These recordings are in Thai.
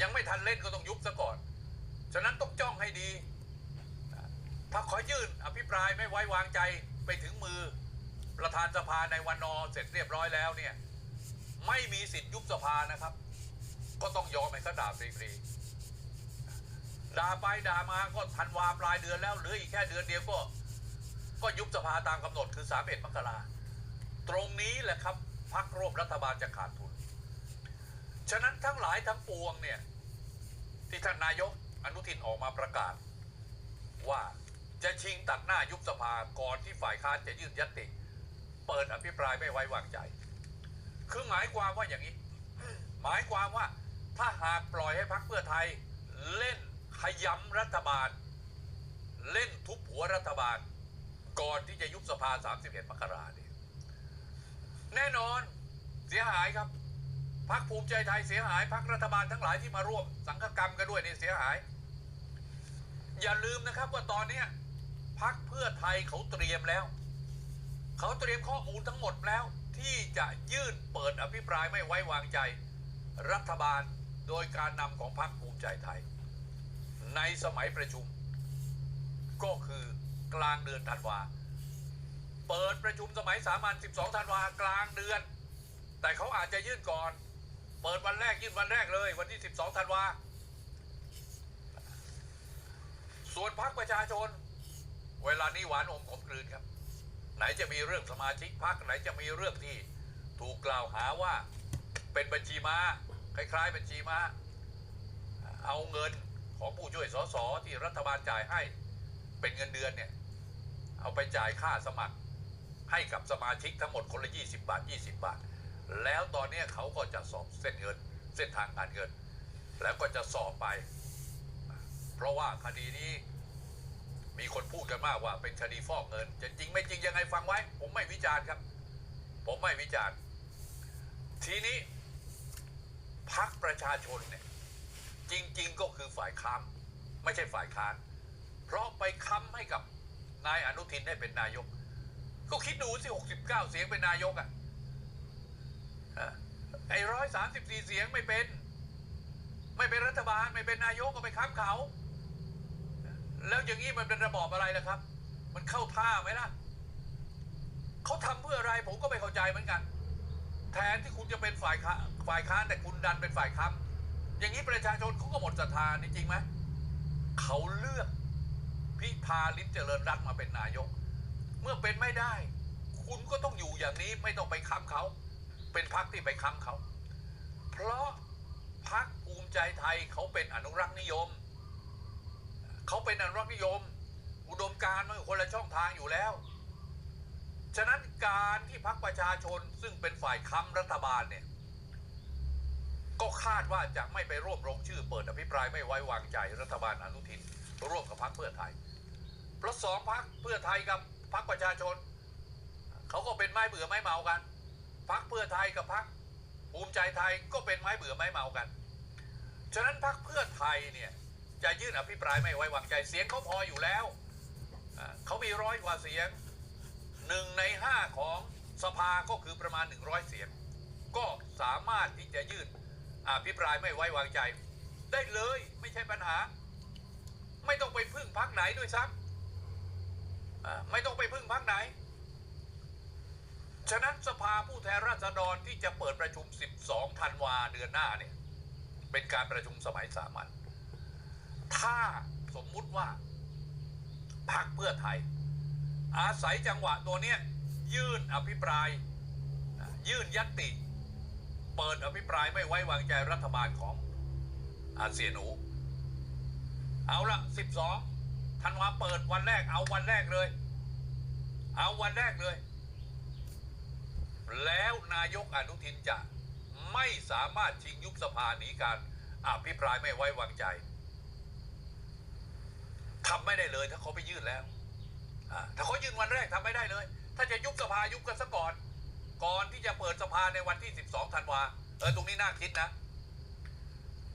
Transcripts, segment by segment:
ยังไม่ทันเล่นก็ต้องยุบซะก่อน ฉะนั้นต้องจ้องให้ดี ถ้าขอยื่นอภิปรายไม่ไว้วางใจไปถึงมือ ประธานสภาในวันนอเสร็จเรียบร้อยแล้วเนี่ย ไม่มีสิทธิ์ยุบสภานะครับ ก็ต้องยอมให้เขาด่าฟรีๆด่าไปด่ามาก็ธันวาปลายเดือนแล้วเหลืออีกแค่เดือนเดียวก็ ก็ยุบสภาตามกำหนดคือ31มกราตรงนี้แหละครับพักร่วมรัฐบาลจะขาดทุน ฉะนั้นทั้งหลายทั้งปวงเนี่ย ที่ท่านนายกอนุทินออกมาประกาศ ว่าจะชิงตัดหน้ายุบสภาก่อนที่ฝ่ายค้านจะยื่นยติ เปิดอภิปรายไม่ไว้วางใจ คือหมายความว่าอย่างนี้ หมายความว่าถ้าหากปล่อยให้พักเพื่อไทย เล่นขยำรัฐบาล เล่นทุบหัวรัฐบาล ก่อนที่จะยุบสภา 31มกราเนี่ยแน่นอนเสียหายครับ พักภูมิใจไทยเสียหายพักรัฐบาลทั้งหลายที่มาร่วม สังฆกรรมกันด้วยนี่เสียหาย อย่าลืมนะครับว่าตอนเนี้พักเพื่อไทยเขาเตรียมแล้ว เขาเตรียมข้อมูลทั้งหมดแล้ว ที่จะยื่นเปิดอภิปรายไม่ไว้วางใจ รัฐบาลโดยการนำของพรรคภูมิใจไทย ในสมัยประชุม ก็คือกลางเดือนธันวาเปิดประชุมสมัยสามัญ12ธันวากลางเดือน แต่เขาอาจจะยื่นก่อน เปิดวันแรกยื่นวันแรกเลย วันที่ 12 ธันวา ส่วนพรรคประชาชน เวลานี้หวานอมขมกลืนครับ ไหนจะมีเรื่องสมาชิกพรรคไหนจะมีเรื่องที่ถูกกล่าวหาว่าเป็นบัญชีม้าคล้าย ๆ บัญชีม้า เอาเงินของผู้ช่วยสสที่รัฐบาลจ่ายให้ เป็นเงินเดือนเนี่ย เอาไปจ่ายค่าสมัครให้กับสมาชิกทั้งหมดคนละ 20 บาท 20 บาท แล้วตอนนี้เขาก็จะสอบเส้นเงิน เส้นทางการเงิน แล้วก็จะสอบไป เพราะว่าคดีนี้ มีคนพูดกันมากว่า เป็นคดีฟอกเงิน จะจริงไม่จริงยังไงฟังไว้ ผมไม่วิจารณ์ครับ ผมไม่วิจารณ์ ทีนี้พักประชาชนเนี่ยจริง ๆ ก็คือฝ่ายค้านไม่ใช่ฝ่ายค้าน เพราะไปค้ำให้กับนายอนุทินได้เป็นนายก ก็คิดดูสิ 69 เสียงเป็นนายกอะ่ะ ไอ้ร้อยสามสิบสี่เสียงไม่เป็น ไม่เป็นรัฐบาลไม่เป็นนายกก็ไปค้ำเขา แล้วอย่างนี้มันเป็นระบอบอะไรล่ะครับ มันเข้าท่าไหมล่ะเขาทำเพื่ออะไรผมก็ไม่เข้าใจเหมือนกัน แทนที่คุณจะเป็นฝ่ายค้าฝ่ายค้านแต่คุณดันเป็นฝ่ายค้ำอย่างนี้ประชาชนเขาก็หมดศรัทธาจริงไหมเขาเลือกพิธาลิ้มเจริญรัตน์มาเป็นนายก เมื่อเป็นไม่ได้ คุณก็ต้องอยู่อย่างนี้ไม่ต้องไปค้ำเขา เป็นพรรคที่ไปค้ำเขา เพราะพรรคภูมิใจไทยเขาเป็นอนุรักษ์นิยม เขาเป็นอนุรักษ์นิยม อุดมการณ์มันคนละช่องทางอยู่แล้ว ฉะนั้นการที่พรรคประชาชนซึ่งเป็นฝ่ายค้ำรัฐบาลเนี่ย ก็คาดว่าจะไม่ไปร่วมลงชื่อเปิดอภิปรายไม่ไว้วางใจรัฐบาลอนุทิน ร่วมกับพรรคเพื่อไทย เพราะสองพรรคเพื่อไทยกับพรรคประชาชน เขาก็เป็นไม้เบื่อไม้เมากัน พรรคเพื่อไทยกับพรรคภูมิใจไทยก็เป็นไม้เบื่อไม้เมากัน ฉะนั้นพรรคเพื่อไทยเนี่ยจะยื่นอภิปรายไม่ไว้วางใจเสียงเขาพออยู่แล้ว เขามีร้อยกว่าเสียงหนึ่งในห้าของสภาก็คือประมาณ 100 เสียง ก็สามารถที่จะยื่นอภิปรายไม่ไว้วางใจ ได้เลยไม่ใช่ปัญหา ไม่ต้องไปพึ่งพักไหนด้วยซ้ำไม่ต้องไปพึ่งพักไหน ฉะนั้นสภาผู้แทนราษฎรที่จะเปิดประชุม 12 ธันวาเดือนหน้าเนี่ย เป็นการประชุมสมัยสามัญ ถ้าสมมุติว่าพรรคเพื่อไทย อาศัยจังหวะตัวเนี้ยยื่นอภิปราย ยื่นยัตติ เปิดอภิปรายไม่ไว้วางใจรัฐบาลของอาเซียนู เอาละ 12 ธันวาเปิดวันแรก เอาวันแรกเลย เอาวันแรกเลย นายกอนุทินจะไม่สามารถชิงยุบสภาหนีการอภิปรายไม่ไว้วางใจทำไม่ได้เลยถ้าเขาไปยื่นแล้วถ้าเขายื่นวันแรกทำไม่ได้เลย ถ้าจะยุบสภายุบกันซะก่อน ก่อนที่จะเปิดสภาในวันที่ 12ธันวาเออตรงนี้น่าคิดนะ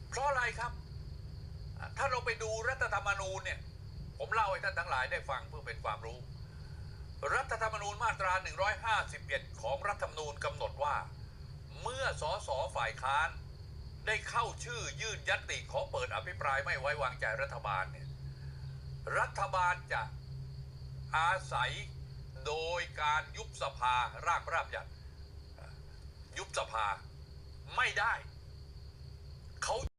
เพราะอะไรครับ ถ้าเราไปดูรัฐธรรมนูญเนี่ย ผมเล่าให้ท่านทั้งหลายได้ฟังเพื่อเป็นความรู้ รัฐธรรมนูญมาตรา 151 ของรัฐธรรมนูญกำหนดว่า เมื่อสสฝ่ายค้าน ได้เข้าชื่อยื่นยติขอเปิดอภิปรายไม่ไว้วางใจรัฐบาลเนี่ยรัฐบาลจะอาศัยโดยการยุบสภาร่างพระราชบัญญัติยุบสภาไม่ได้เขา